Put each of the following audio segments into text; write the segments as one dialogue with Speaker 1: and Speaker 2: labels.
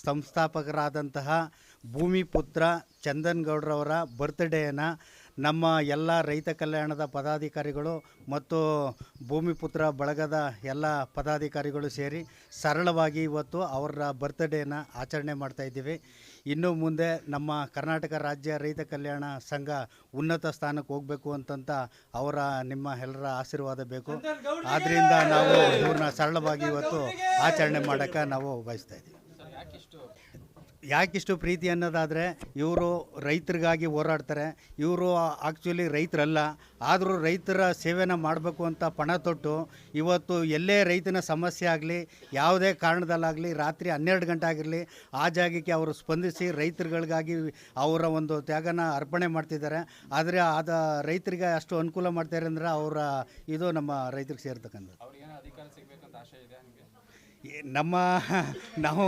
Speaker 1: ಸಂಸ್ಥಾಪಕರಾದಂತಹ ಭೂಮಿಪುತ್ರ ಚಂದನ್ ಗೌಡ್ರವರ ಬರ್ತ್ಡೇಯನ್ನು ನಮ್ಮ ಎಲ್ಲ ರೈತ ಕಲ್ಯಾಣದ ಪದಾಧಿಕಾರಿಗಳು ಮತ್ತು ಭೂಮಿಪುತ್ರ ಬಳಗದ ಎಲ್ಲ ಪದಾಧಿಕಾರಿಗಳು ಸೇರಿ ಸರಳವಾಗಿ ಇವತ್ತು ಅವರ ಬರ್ತ್ಡೇನ ಆಚರಣೆ ಮಾಡ್ತಾಯಿದ್ದೀವಿ ಇನ್ನು ಮುಂದೆ ನಮ್ಮ ಕರ್ನಾಟಕ ರಾಜ್ಯ ರೈತ ಕಲ್ಯಾಣ ಸಂಘ ಉನ್ನತ ಸ್ಥಾನಕ್ಕೆ ಹೋಗಬೇಕು ಅಂತಂತ ಅವರ ನಿಮ್ಮ ಎಲ್ಲರ ಆಶೀರ್ವಾದ ಬೇಕು. ಆದ್ದರಿಂದ ನಾವು ಇವ್ರನ್ನ ಸರಳವಾಗಿ ಇವತ್ತು ಆಚರಣೆ ಮಾಡೋಕ್ಕೆ ನಾವು ಬಯಸ್ತಾ ಇದ್ದೀವಿ. ಯಾಕಿಷ್ಟು? ಪ್ರೀತಿ ಅನ್ನೋದಾದರೆ ಇವರು ರೈತರಿಗಾಗಿ ಹೋರಾಡ್ತಾರೆ. ಇವರು ಆ್ಯಕ್ಚುಲಿ ರೈತರಲ್ಲ. ಆದರೂ ರೈತರ ಸೇವೆನ ಮಾಡಬೇಕು ಅಂತ ಪಣ ತೊಟ್ಟು ಇವತ್ತು ಎಲ್ಲೇ ರೈತನ ಸಮಸ್ಯೆ ಆಗಲಿ ಯಾವುದೇ ಕಾರಣದಲ್ಲಾಗಲಿ ರಾತ್ರಿ ಹನ್ನೆರಡು ಗಂಟೆ ಆಗಿರಲಿ ಆ ಜಾಗಕ್ಕೆ ಅವರು ಸ್ಪಂದಿಸಿ ರೈತರುಗಳಿಗಾಗಿ ಅವರ ಒಂದು ತ್ಯಾಗನ ಅರ್ಪಣೆ ಮಾಡ್ತಿದ್ದಾರೆ. ಆದರೆ ಆದ ರೈತರಿಗೆ ಅಷ್ಟು ಅನುಕೂಲ ಮಾಡ್ತಾರೆ ಅಂದರೆ ಅವರ ಇದು ನಮ್ಮ ರೈತರಿಗೆ ಸೇರ್ತಕ್ಕಂಥದ್ದು. ನಮ್ಮ, ನಾವು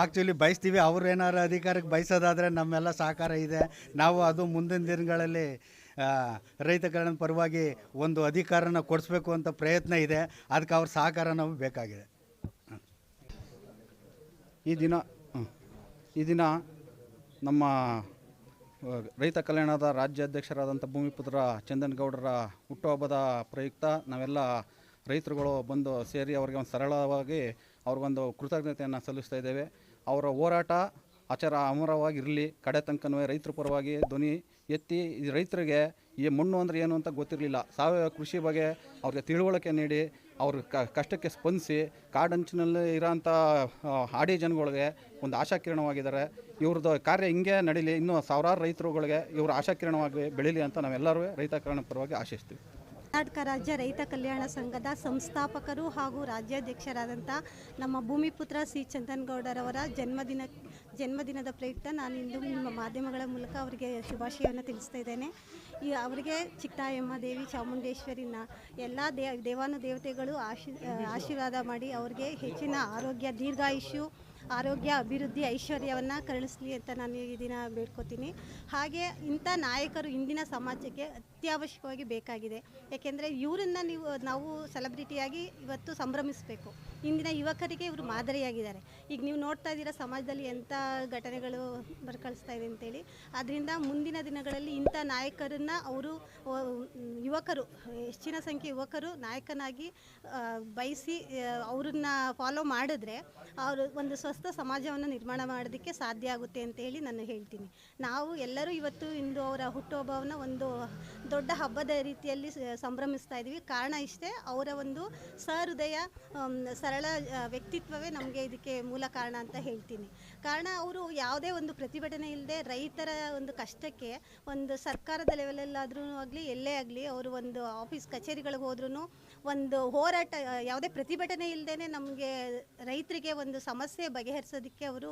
Speaker 1: ಆ್ಯಕ್ಚುಲಿ ಬಯಸ್ತೀವಿ ಅವ್ರು ಏನಾದ್ರು ಅಧಿಕಾರಕ್ಕೆ ಬಯಸೋದಾದರೆ ನಮ್ಮೆಲ್ಲ ಸಹಕಾರ ಇದೆ. ನಾವು ಅದು ಮುಂದಿನ ದಿನಗಳಲ್ಲಿ ರೈತ ಪರವಾಗಿ ಒಂದು ಅಧಿಕಾರನ ಕೊಡಿಸ್ಬೇಕು ಅಂತ ಪ್ರಯತ್ನ ಇದೆ. ಅದಕ್ಕೆ ಅವ್ರ ಸಹಕಾರ ನಾವು ಬೇಕಾಗಿದೆ.
Speaker 2: ಈ ದಿನ ಈ ದಿನ ನಮ್ಮ ರೈತ ಕಲ್ಯಾಣದ ರಾಜ್ಯಾಧ್ಯಕ್ಷರಾದಂಥ ಭೂಮಿಪುತ್ರ ಚಂದನ್ ಗೌಡರ ಹುಟ್ಟುಹಬ್ಬದ ಪ್ರಯುಕ್ತ ನಾವೆಲ್ಲ ರೈತರುಗಳು ಬಂದು ಸೇರಿ ಅವರಿಗೆ ಒಂದು ಸರಳವಾಗಿ ಅವ್ರಿಗೊಂದು ಕೃತಜ್ಞತೆಯನ್ನು ಸಲ್ಲಿಸ್ತಾ ಇದ್ದೇವೆ. ಅವರ ಹೋರಾಟ ಆಚಾರ ಅಮರವಾಗಿರಲಿ. ಕಡೆ ತನಕನೂ ರೈತರ ಪರವಾಗಿ ಧ್ವನಿ ಎತ್ತಿ ಈ ರೈತರಿಗೆ ಈ ಮಣ್ಣು ಅಂದರೆ ಏನು ಅಂತ ಗೊತ್ತಿರಲಿಲ್ಲ. ಸಾವಯವ ಕೃಷಿ ಬಗ್ಗೆ ಅವ್ರಿಗೆ ತಿಳುವಳಿಕೆ ನೀಡಿ, ಅವ್ರ ಕಷ್ಟಕ್ಕೆ ಸ್ಪಂದಿಸಿ, ಕಾಡಂಚಿನಲ್ಲಿ ಇರೋಂಥ ಹಾಡಿ ಜನಗಳಿಗೆ ಒಂದು ಆಶಾಕಿರಣವಾಗಿದ್ದಾರೆ. ಇವ್ರದ್ದು ಕಾರ್ಯ ಹಿಂಗೆ ನಡೀಲಿ. ಇನ್ನೂ ಸಾವಿರಾರು ರೈತರುಗಳಿಗೆ ಇವರು ಆಶಾಕಿರಣವಾಗಿ ಬೆಳೀಲಿ ಅಂತ ನಾವೆಲ್ಲರೂ ರೈತ ಕಾರಣ ಪರವಾಗಿ ಆಶಿಸ್ತೀವಿ.
Speaker 3: ಕರ್ನಾಟಕ ರಾಜ್ಯ ರೈತ ಕಲ್ಯಾಣ ಸಂಘದ ಸಂಸ್ಥಾಪಕರು ಹಾಗೂ ರಾಜ್ಯಾಧ್ಯಕ್ಷರಾದಂಥ ನಮ್ಮ ಭೂಮಿಪುತ್ರ ಸಿ ಚಂದನ್ಗೌಡರವರ ಜನ್ಮದಿನ, ಜನ್ಮದಿನದ ಪ್ರಯುಕ್ತ ನಾನು ಇಂದು ನಿಮ್ಮ ಮಾಧ್ಯಮಗಳ ಮೂಲಕ ಅವರಿಗೆ ಶುಭಾಶಯವನ್ನು ತಿಳಿಸ್ತಾ ಇದ್ದೇನೆ. ಈ ಅವರಿಗೆ ಚಿಕ್ಕಾಯಮ್ಮ ದೇವಿ, ಚಾಮುಂಡೇಶ್ವರಿನ ಎಲ್ಲ ದೇ ದೇವಾನುದೇವತೆಗಳು ಆಶಿ, ಆಶೀರ್ವಾದ ಮಾಡಿ ಅವರಿಗೆ ಹೆಚ್ಚಿನ ಆರೋಗ್ಯ, ದೀರ್ಘಾಯುಷ್ಯು, ಆರೋಗ್ಯ, ಅಭಿವೃದ್ಧಿ, ಐಶ್ವರ್ಯವನ್ನು ಕರುಣಿಸಲಿ ಅಂತ ನಾನು ಈ ದಿನ ಬೇಡ್ಕೋತೀನಿ. ಹಾಗೆ ಇಂಥ ನಾಯಕರು ಇಂದಿನ ಸಮಾಜಕ್ಕೆ ಅತ್ಯವಶ್ಯಕವಾಗಿ ಬೇಕಾಗಿದೆ. ಯಾಕೆಂದರೆ ಇವರನ್ನ ನೀವು, ನಾವು ಸೆಲೆಬ್ರಿಟಿಯಾಗಿ ಇವತ್ತು ಸಂಭ್ರಮಿಸಬೇಕು. ಇಂದಿನ ಯುವಕರಿಗೆ ಇವರು ಮಾದರಿಯಾಗಿದ್ದಾರೆ. ಈಗ ನೀವು ನೋಡ್ತಾ ಇದ್ದೀರಾ ಸಮಾಜದಲ್ಲಿ ಎಂಥ ಘಟನೆಗಳು ಬರ್ಕಳಿಸ್ತಾ ಇದೆ ಅಂತೇಳಿ. ಅದರಿಂದ ಮುಂದಿನ ದಿನಗಳಲ್ಲಿ ಇಂಥ ನಾಯಕರನ್ನು ಅವರು ಯುವಕರು, ಹೆಚ್ಚಿನ ಸಂಖ್ಯೆ ಯುವಕರು ನಾಯಕನಾಗಿ ಬಯಸಿ ಅವ್ರನ್ನ ಫಾಲೋ ಮಾಡಿದ್ರೆ ಅವರು ಒಂದು ಸ್ವಸ್ಥ ಸಮಾಜವನ್ನು ನಿರ್ಮಾಣ ಮಾಡೋದಕ್ಕೆ ಸಾಧ್ಯ ಆಗುತ್ತೆ ಅಂತ ಹೇಳಿ ನಾನು ಹೇಳ್ತೀನಿ. ನಾವು ಎಲ್ಲರೂ ಇವತ್ತು ಇಂದು ಅವರ ಹುಟ್ಟುಹಬ್ಬವನ್ನು ಒಂದು ದೊಡ್ಡ ಹಬ್ಬದ ರೀತಿಯಲ್ಲಿ ಸಂಭ್ರಮಿಸ್ತಾ ಇದ್ದೀವಿ. ಕಾರಣ ಇಷ್ಟೇ, ಅವರ ಒಂದು ಸಹೃದಯ ಸರಳ ವ್ಯಕ್ತಿತ್ವವೇ ನಮಗೆ ಇದಕ್ಕೆ ಮೂಲ ಕಾರಣ ಅಂತ ಹೇಳ್ತೀನಿ. ಕಾರಣ ಅವರು ಯಾವುದೇ ಒಂದು ಪ್ರತಿಭಟನೆ ಇಲ್ಲದೆ ರೈತರ ಒಂದು ಕಷ್ಟಕ್ಕೆ ಒಂದು ಸರ್ಕಾರದ ಲೆವೆಲಲ್ಲಾದ್ರೂ ಆಗಲಿ, ಎಲ್ಲೇ ಆಗಲಿ ಅವರು ಒಂದು ಆಫೀಸ್ ಕಚೇರಿಗಳಿಗೆ ಹೋದ್ರೂ ಒಂದು ಹೋರಾಟ ಯಾವುದೇ ಪ್ರತಿಭಟನೆ ಇಲ್ಲದೇ ನಮಗೆ ರೈತರಿಗೆ ಒಂದು ಸಮಸ್ಯೆ ಬಗೆಹರಿಸೋದಕ್ಕೆ ಅವರು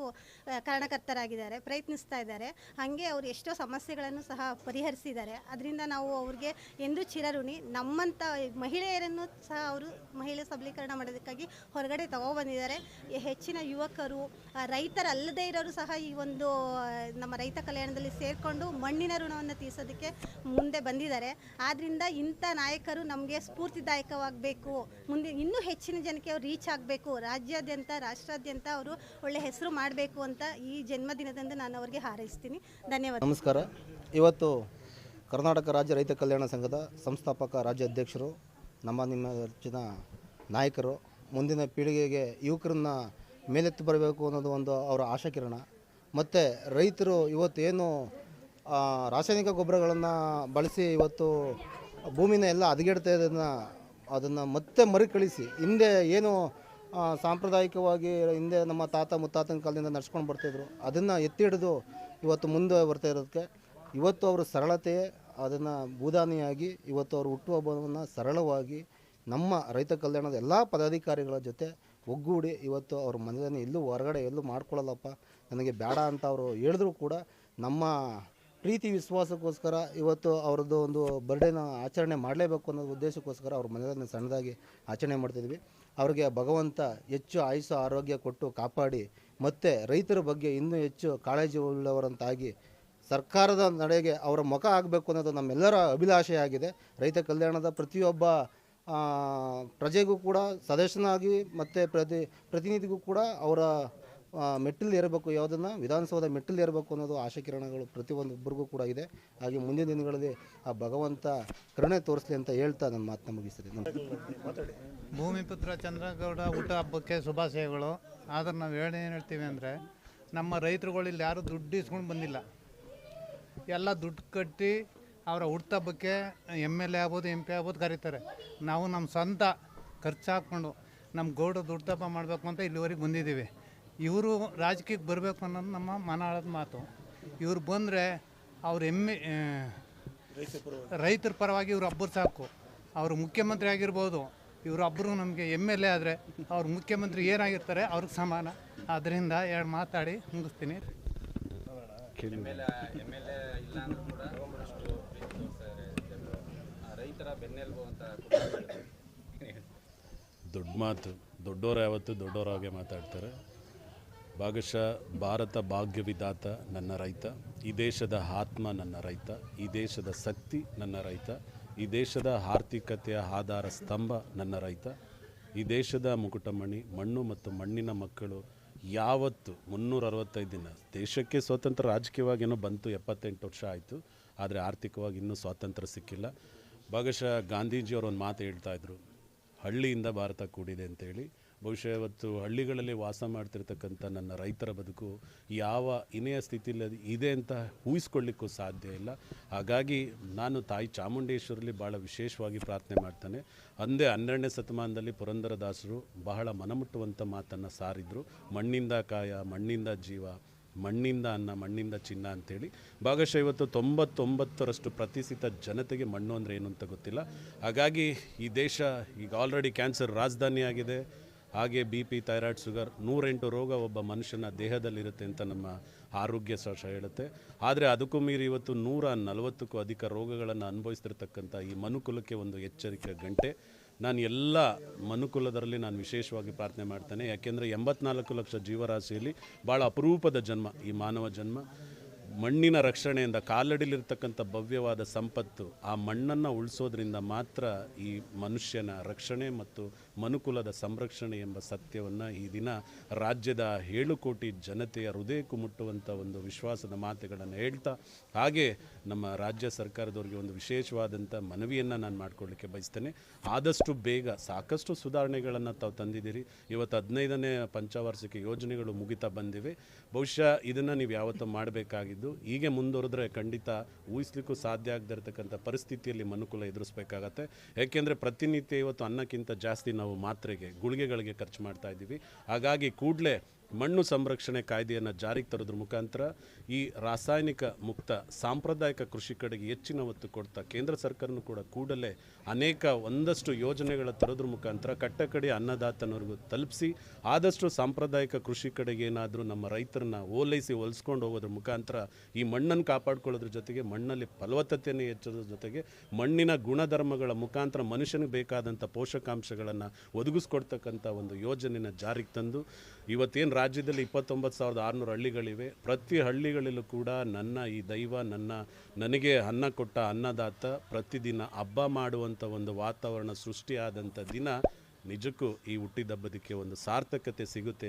Speaker 3: ಕಾರಣಕರ್ತರಾಗಿದ್ದಾರೆ, ಪ್ರಯತ್ನಿಸ್ತಾ ಇದ್ದಾರೆ. ಹಾಗೆ ಅವರು ಎಷ್ಟೋ ಸಮಸ್ಯೆಗಳನ್ನು ಸಹ ಪರಿಹರಿಸಿದ್ದಾರೆ. ಅದರಿಂದ ನಾವು ಅವ್ರಿಗೆ ಎಂದು ಚಿರಋಣಿ ನಮ್ಮಂಥ ಮಹಿಳೆಯರನ್ನು ಸಹ ಅವರು ಮಹಿಳೆ ಸಬಲೀಕರಣ ಮಾಡೋದಕ್ಕಾಗಿ ಹೊರಗಡೆ ತಗೊಬಂದಿದ್ದಾರೆ ಹೆಚ್ಚಿನ ಯುವಕರು ರೈತರಲ್ಲದೇ ಇರೋರು ಸಹ ಈ ಒಂದು ನಮ್ಮ ರೈತ ಕಲ್ಯಾಣದಲ್ಲಿ ಸೇರಿಕೊಂಡು ಮಣ್ಣಿನ ಋಣವನ್ನು ತೀರ್ಸೋದಕ್ಕೆ ಮುಂದೆ ಬಂದಿದ್ದಾರೆ. ಆದ್ದರಿಂದ ಇಂಥ ನಾಯಕರು ನಮಗೆ ಸ್ಫೂರ್ತಿದಾಯಕವಾಗಬೇಕು. ಮುಂದೆ ಇನ್ನೂ ಹೆಚ್ಚಿನ ಜನಕ್ಕೆ ಅವ್ರು ರೀಚ್ ಆಗಬೇಕು. ರಾಜ್ಯಾದ್ಯಂತ, ರಾಷ್ಟ್ರಾದ್ಯಂತ ಅವರು ಒಳ್ಳೆ ಹೆಸರು ಮಾಡಬೇಕು ಅಂತ ಈ ಜನ್ಮದಿನದಂದು ನಾನು ಅವರಿಗೆ ಹಾರೈಸ್ತೀನಿ. ಧನ್ಯವಾದ.
Speaker 4: ನಮಸ್ಕಾರ. ಇವತ್ತು ಕರ್ನಾಟಕ ರಾಜ್ಯ ರೈತ ಕಲ್ಯಾಣ ಸಂಘದ ಸಂಸ್ಥಾಪಕ ರಾಜ್ಯ ಅಧ್ಯಕ್ಷರು ನಮ್ಮ ನಿಮ್ಮ ಹೆಚ್ಚಿನ ನಾಯಕರು, ಮುಂದಿನ ಪೀಳಿಗೆಗೆ ಯುವಕರನ್ನ ಮೇಲೆತ್ತು ಬರಬೇಕು ಅನ್ನೋದು ಒಂದು ಅವರ ಆಶಾಕಿರಣ. ಮತ್ತು ರೈತರು ಇವತ್ತೇನು ರಾಸಾಯನಿಕ ಗೊಬ್ಬರಗಳನ್ನು ಬಳಸಿ ಇವತ್ತು ಭೂಮಿನ ಎಲ್ಲ ಹದಗೆಡ್ತಾ ಇದನ್ನು ಅದನ್ನು ಮತ್ತೆ ಮರುಕಳಿಸಿ, ಹಿಂದೆ ಏನು ಸಾಂಪ್ರದಾಯಿಕವಾಗಿ ಹಿಂದೆ ನಮ್ಮ ತಾತ ಮುತ್ತಾತನ ಕಾಲದಿಂದ ನಡ್ಸ್ಕೊಂಡು ಬರ್ತಾಯಿದ್ರು ಅದನ್ನು ಎತ್ತಿ ಹಿಡಿದು ಇವತ್ತು ಮುಂದೆ ಬರ್ತಾ ಇರೋದಕ್ಕೆ ಇವತ್ತು ಅವರು ಸರಳತೆ, ಅದನ್ನು ಭೂದಾನಿಯಾಗಿ ಇವತ್ತು ಅವರು ಹುಟ್ಟುಹಬ್ಬವನ್ನು ಸರಳವಾಗಿ ನಮ್ಮ ರೈತ ಕಲ್ಯಾಣದ ಎಲ್ಲ ಪದಾಧಿಕಾರಿಗಳ ಜೊತೆ ಒಗ್ಗೂಡಿ ಇವತ್ತು ಅವ್ರ ಮನೆಯನ್ನು ಎಲ್ಲೂ ಹೊರಗಡೆ ಎಲ್ಲೂ ಮಾಡ್ಕೊಳ್ಳಲ್ಲಪ್ಪ, ನನಗೆ ಬೇಡ ಅಂತ ಅವರು ಹೇಳಿದ್ರು ಕೂಡ ನಮ್ಮ ಪ್ರೀತಿ ವಿಶ್ವಾಸಕ್ಕೋಸ್ಕರ ಇವತ್ತು ಅವ್ರದ್ದು ಒಂದು ಬರ್ಡೇನ ಆಚರಣೆ ಮಾಡಲೇಬೇಕು ಅನ್ನೋ ಉದ್ದೇಶಕ್ಕೋಸ್ಕರ ಅವ್ರ ಮನೆಯನ್ನು ಸಣ್ಣದಾಗಿ ಆಚರಣೆ ಮಾಡ್ತಿದ್ವಿ. ಅವ್ರಿಗೆ ಭಗವಂತ ಹೆಚ್ಚು ಆಯುಷ ಆರೋಗ್ಯ ಕೊಟ್ಟು ಕಾಪಾಡಿ, ಮತ್ತು ರೈತರ ಬಗ್ಗೆ ಇನ್ನೂ ಹೆಚ್ಚು ಕಾಳಜಿ ಉಳ್ಳವರಂತಾಗಿ ಸರ್ಕಾರದ ನಡೆಗೆ ಅವರ ಮುಖ ಆಗಬೇಕು ಅನ್ನೋದು ನಮ್ಮೆಲ್ಲರ ಅಭಿಲಾಷೆಯಾಗಿದೆ. ರೈತ ಕಲ್ಯಾಣದ ಪ್ರತಿಯೊಬ್ಬ ಪ್ರಜೆಗೂ ಕೂಡ, ಸದಸ್ಯನಾಗಿ ಮತ್ತು ಪ್ರತಿ, ಪ್ರತಿನಿಧಿಗೂ ಕೂಡ ಅವರ ಮೆಟ್ಟಿಲು ಏರಬೇಕು, ಯಾವುದನ್ನು ವಿಧಾನಸೌಧ ಮೆಟ್ಟಿಲು ಏರಬೇಕು ಅನ್ನೋದು ಆಶಾಕಿರಣಗಳು ಪ್ರತಿಯೊಂದೊಬ್ಬರಿಗೂ ಕೂಡ ಇದೆ. ಹಾಗೆ ಮುಂದಿನ ದಿನಗಳಲ್ಲಿ ಆ ಭಗವಂತ ಕರುಣೆ ತೋರಿಸಲಿ ಅಂತ ಹೇಳ್ತಾ ನನ್ನ ಮಾತನ್ನ ನಮಸ್ಕಾರ.
Speaker 5: ಭೂಮಿಪುತ್ರ ಚಂದ್ರಗೌಡ ಊಟ ಹಬ್ಬಕ್ಕೆ ಶುಭಾಶಯಗಳು. ಆದರೆ ನಾವು ಏನು ಹೇಳ್ತೀವಿ ಅಂದರೆ, ನಮ್ಮ ರೈತರುಗಳು ಇಲ್ಲಿ ಯಾರೂ ದುಡ್ಡು ಇಸ್ಕೊಂಡು ಬಂದಿಲ್ಲ. ಎಲ್ಲ ದುಡ್ಡು ಕಟ್ಟಿ ಅವರ ಹುಟ್ಟುಹಬ್ಬಕ್ಕೆ ಎಂ ಎಲ್ ಎ ಆಗ್ಬೋದು, ಎಂ ಪಿ ಆಗ್ಬೋದು ಕರೀತಾರೆ. ನಾವು ನಮ್ಮ ಸ್ವಂತ ಖರ್ಚು ಹಾಕ್ಕೊಂಡು ನಮ್ಮ ಗೌಡ ದುಡ್ಡಪ್ಪ ಮಾಡಬೇಕು ಅಂತ ಇಲ್ಲಿವರೆಗೆ ಬಂದಿದ್ದೀವಿ. ಇವರು ರಾಜಕೀಯಕ್ಕೆ ಬರಬೇಕು ಅನ್ನೋದು ನಮ್ಮ ಮನಾಳದ ಮಾತು. ಇವರು ಬಂದರೆ ಅವ್ರು ಎಮ್ಮೆ ರೈತರ ಪರವಾಗಿ ಇವ್ರು ಒಬ್ಬರು ಸಾಕು. ಅವರು ಮುಖ್ಯಮಂತ್ರಿ ಆಗಿರ್ಬೋದು, ಇವರು ಅಬ್ಬರು ನಮಗೆ ಎಂ ಎಲ್ ಎ ಆದರೆ ಅವ್ರು ಮುಖ್ಯಮಂತ್ರಿ ಏನಾಗಿರ್ತಾರೆ ಅವ್ರಿಗೆ ಸಮಾನ. ಅದರಿಂದ ಎರಡು ಮಾತಾಡಿ ಮುಗಿಸ್ತೀನಿ.
Speaker 6: ದೊಡ್ಡ ಮಾತು. ದೊಡ್ಡೋರು ಯಾವತ್ತು ದೊಡ್ಡವರಾಗೆ ಮಾತಾಡ್ತಾರೆ. ಭಾಗಶಃ ಭಾರತ ಭಾಗ್ಯವಿದಾತ ನನ್ನ ರೈತ ಈ ದೇಶದ ಆತ್ಮ ನನ್ನ ರೈತ ಈ ದೇಶದ ಶಕ್ತಿ ನನ್ನ ರೈತ ಈ ದೇಶದ ಆರ್ಥಿಕತೆಯ ಆಧಾರ ಸ್ತಂಭ ನನ್ನ ರೈತ ಈ ದೇಶದ ಮುಕುಟಮಣಿ ಮಣ್ಣು ಮತ್ತು ಮಣ್ಣಿನ ಮಕ್ಕಳು ಯಾವತ್ತು ಮುನ್ನೂರ ಅರವತ್ತೈದು ದಿನ. ದೇಶಕ್ಕೆ ಸ್ವಾತಂತ್ರ್ಯ ರಾಜಕೀಯವಾಗಿ ಏನೋ ಬಂತು ಎಪ್ಪತ್ತೆಂಟು ವರ್ಷ ಆಯಿತು. ಆದರೆ ಆರ್ಥಿಕವಾಗಿ ಇನ್ನೂ ಸ್ವಾತಂತ್ರ್ಯ ಸಿಕ್ಕಿಲ್ಲ. ಭಾಗಶಃ ಗಾಂಧೀಜಿಯವರು ಒಂದು ಮಾತು ಹೇಳ್ತಾ ಇದ್ರು. ಹಳ್ಳಿಯಿಂದ ಭಾರತ ಕೂಡಿದೆ ಅಂತೇಳಿ. ಬಹುಶಃ ಇವತ್ತು ಹಳ್ಳಿಗಳಲ್ಲಿ ವಾಸ ಮಾಡ್ತಿರ್ತಕ್ಕಂಥ ನನ್ನ ರೈತರ ಬದುಕು ಯಾವ ಇನೆಯ ಸ್ಥಿತಿಯಲ್ಲಿ ಇದೆ ಅಂತ ಊಹಿಸ್ಕೊಳ್ಳಿಕ್ಕೂ ಸಾಧ್ಯ ಇಲ್ಲ. ಹಾಗಾಗಿ ನಾನು ತಾಯಿ ಚಾಮುಂಡೇಶ್ವರಲ್ಲಿ ಭಾಳ ವಿಶೇಷವಾಗಿ ಪ್ರಾರ್ಥನೆ ಮಾಡ್ತಾನೆ. ಅಂದೇ ಹನ್ನೆರಡನೇ ಶತಮಾನದಲ್ಲಿ ಪುರಂದರದಾಸರು ಬಹಳ ಮನಮುಟ್ಟುವಂಥ ಮಾತನ್ನು ಸಾರಿದ್ರು. ಮಣ್ಣಿಂದ ಕಾಯ, ಮಣ್ಣಿಂದ ಜೀವ, ಮಣ್ಣಿಂದ ಅನ್ನ, ಮಣ್ಣಿಂದ ಚಿನ್ನ ಅಂತೇಳಿ ಭಾಗಶಃ ಇವತ್ತು ತೊಂಬತ್ತೊಂಬತ್ತರಷ್ಟು ಪ್ರತಿಷ್ಠಿತ ಜನತೆಗೆ ಮಣ್ಣು ಅಂದರೆ ಏನು ಅಂತ ಗೊತ್ತಿಲ್ಲ. ಹಾಗಾಗಿ ಈ ದೇಶ ಈಗ ಆಲ್ರೆಡಿ ಕ್ಯಾನ್ಸರ್ ರಾಜಧಾನಿ ಆಗಿದೆ ಹಾಗೆ ಬಿ ಪಿ ಥೈರಾಯ್ಡ್ ಶುಗರ್ ನೂರೆಂಟು ರೋಗ ಒಬ್ಬ ಮನುಷ್ಯನ ದೇಹದಲ್ಲಿರುತ್ತೆ ಅಂತ ನಮ್ಮ ಆರೋಗ್ಯ ಶಾಸ್ತ್ರ ಹೇಳುತ್ತೆ. ಆದರೆ ಅದಕ್ಕೂ ಮೀರಿ ಇವತ್ತು ನೂರ ನಲವತ್ತಕ್ಕೂ ಅಧಿಕ ರೋಗಗಳನ್ನು ಅನುಭವಿಸ್ತಿರ್ತಕ್ಕಂಥ ಈ ಮನುಕುಲಕ್ಕೆ ಒಂದು ಎಚ್ಚರಿಕೆ ಗಂಟೆ. ನಾನು ಎಲ್ಲ ಮನುಕುಲದರಲ್ಲಿ ನಾನು ವಿಶೇಷವಾಗಿ ಪ್ರಾರ್ಥನೆ ಮಾಡ್ತೇನೆ. ಯಾಕೆಂದರೆ ಎಂಬತ್ನಾಲ್ಕು ಲಕ್ಷ ಜೀವರಾಶಿಯಲ್ಲಿ ಭಾಳ ಅಪರೂಪದ ಜನ್ಮ ಈ ಮಾನವ ಜನ್ಮ. ಮಣ್ಣಿನ ರಕ್ಷಣೆಯಿಂದ ಕಾಲಡಿಲಿರ್ತಕ್ಕಂಥ ಭವ್ಯವಾದ ಸಂಪತ್ತು ಆ ಮಣ್ಣನ್ನು ಉಳಿಸೋದ್ರಿಂದ ಮಾತ್ರ ಈ ಮನುಷ್ಯನ ರಕ್ಷಣೆ ಮತ್ತು ಮನುಕುಲದ ಸಂರಕ್ಷಣೆ ಎಂಬ ಸತ್ಯವನ್ನು ಈ ದಿನ ರಾಜ್ಯದ ಏಳು ಕೋಟಿ ಜನತೆಯ ಹೃದಯಕ್ಕೂ ಮುಟ್ಟುವಂಥ ಒಂದು ವಿಶ್ವಾಸದ ಮಾತುಗಳನ್ನು ಹೇಳ್ತಾ, ಹಾಗೆ ನಮ್ಮ ರಾಜ್ಯ ಸರ್ಕಾರದವ್ರಿಗೆ ಒಂದು ವಿಶೇಷವಾದಂಥ ಮನವಿಯನ್ನು ನಾನು ಮಾಡಿಕೊಳ್ಳಿಕ್ಕೆ ಬಯಸ್ತೇನೆ. ಆದಷ್ಟು ಬೇಗ ಸಾಕಷ್ಟು ಸುಧಾರಣೆಗಳನ್ನು ತಾವು ತಂದಿದ್ದೀರಿ. ಇವತ್ತು ಹದಿನೈದನೇ ಪಂಚವಾರ್ಷಿಕ ಯೋಜನೆಗಳು ಮುಗಿತಾ ಬಂದಿವೆ. ಬಹುಶಃ ಇದನ್ನು ನೀವು ಯಾವತ್ತೂ ಮಾಡಬೇಕಾಗಿದ್ದು ಹೀಗೆ ಮುಂದುವರೆದ್ರೆ ಖಂಡಿತ ಊಹಿಸ್ಲಿಕ್ಕೂ ಸಾಧ್ಯ ಆಗದೇ ಇರತಕ್ಕಂಥ ಪರಿಸ್ಥಿತಿಯಲ್ಲಿ ಮನುಕುಲ ಎದುರಿಸಬೇಕಾಗತ್ತೆ. ಏಕೆಂದರೆ ಪ್ರತಿನಿತ್ಯ ಇವತ್ತು ಅನ್ನಕ್ಕಿಂತ ಜಾಸ್ತಿ ನಾವು ಮಾತ್ರೆಗೆ, ಗುಳಿಗೆಗಳಿಗೆ ಖರ್ಚು ಮಾಡ್ತಾ ಇದ್ದೀವಿ. ಹಾಗಾಗಿ ಕೂಡಲೇ ಮಣ್ಣು ಸಂರಕ್ಷಣೆ ಕಾಯ್ದೆಯನ್ನು ಜಾರಿಗೆ ತರೋದ್ರ ಮುಖಾಂತರ ಈ ರಾಸಾಯನಿಕ ಮುಕ್ತ ಸಾಂಪ್ರದಾಯಿಕ ಕೃಷಿ ಕಡೆಗೆ ಹೆಚ್ಚಿನ ಒತ್ತು ಕೊಡ್ತಾ ಕೇಂದ್ರ ಸರ್ಕಾರನೂ ಕೂಡ ಕೂಡಲೇ ಅನೇಕ ಒಂದಷ್ಟು ಯೋಜನೆಗಳ ತರೋದ್ರ ಮುಖಾಂತರ ಕಟ್ಟಕಡೆ ಅನ್ನದಾತನವ್ರಿಗೂ ತಲುಪಿಸಿ ಆದಷ್ಟು ಸಾಂಪ್ರದಾಯಿಕ ಕೃಷಿ ಕಡೆಗೆ ಏನಾದರೂ ನಮ್ಮ ರೈತರನ್ನ ಓಲೈಸಿ ಹೊಲಿಸ್ಕೊಂಡು ಹೋಗೋದ್ರ ಮುಖಾಂತರ ಈ ಮಣ್ಣನ್ನು ಕಾಪಾಡ್ಕೊಳ್ಳೋದ್ರ ಜೊತೆಗೆ ಮಣ್ಣಲ್ಲಿ ಫಲವತ್ತತೆಯನ್ನು ಹೆಚ್ಚೋದ್ರ ಜೊತೆಗೆ ಮಣ್ಣಿನ ಗುಣಧರ್ಮಗಳ ಮುಖಾಂತರ ಮನುಷ್ಯನಿಗೆ ಬೇಕಾದಂಥ ಪೋಷಕಾಂಶಗಳನ್ನು ಒದಗಿಸ್ಕೊಡ್ತಕ್ಕಂಥ ಒಂದು ಯೋಜನೆಯನ್ನು ಜಾರಿಗೆ ತಂದು ಇವತ್ತೇನು ರಾಜ್ಯದಲ್ಲಿ ಇಪ್ಪತ್ತೊಂಬತ್ತು ಸಾವಿರದ ಆರುನೂರು ಹಳ್ಳಿಗಳಿವೆ. ಪ್ರತಿ ಹಳ್ಳಿಗಳಲ್ಲೂ ಕೂಡ ನನ್ನ ಈ ದೈವ, ನನ್ನ, ನನಗೆ ಅನ್ನ ಕೊಟ್ಟ ಅನ್ನದಾತ ಪ್ರತಿದಿನ ಹಬ್ಬ ಮಾಡುವಂಥ ಒಂದು ವಾತಾವರಣ ಸೃಷ್ಟಿಯಾದಂಥ ದಿನ ನಿಜಕ್ಕೂ ಈ ಹುಟ್ಟಿದಬ್ಬದಕ್ಕೆ ಒಂದು ಸಾರ್ಥಕತೆ ಸಿಗುತ್ತೆ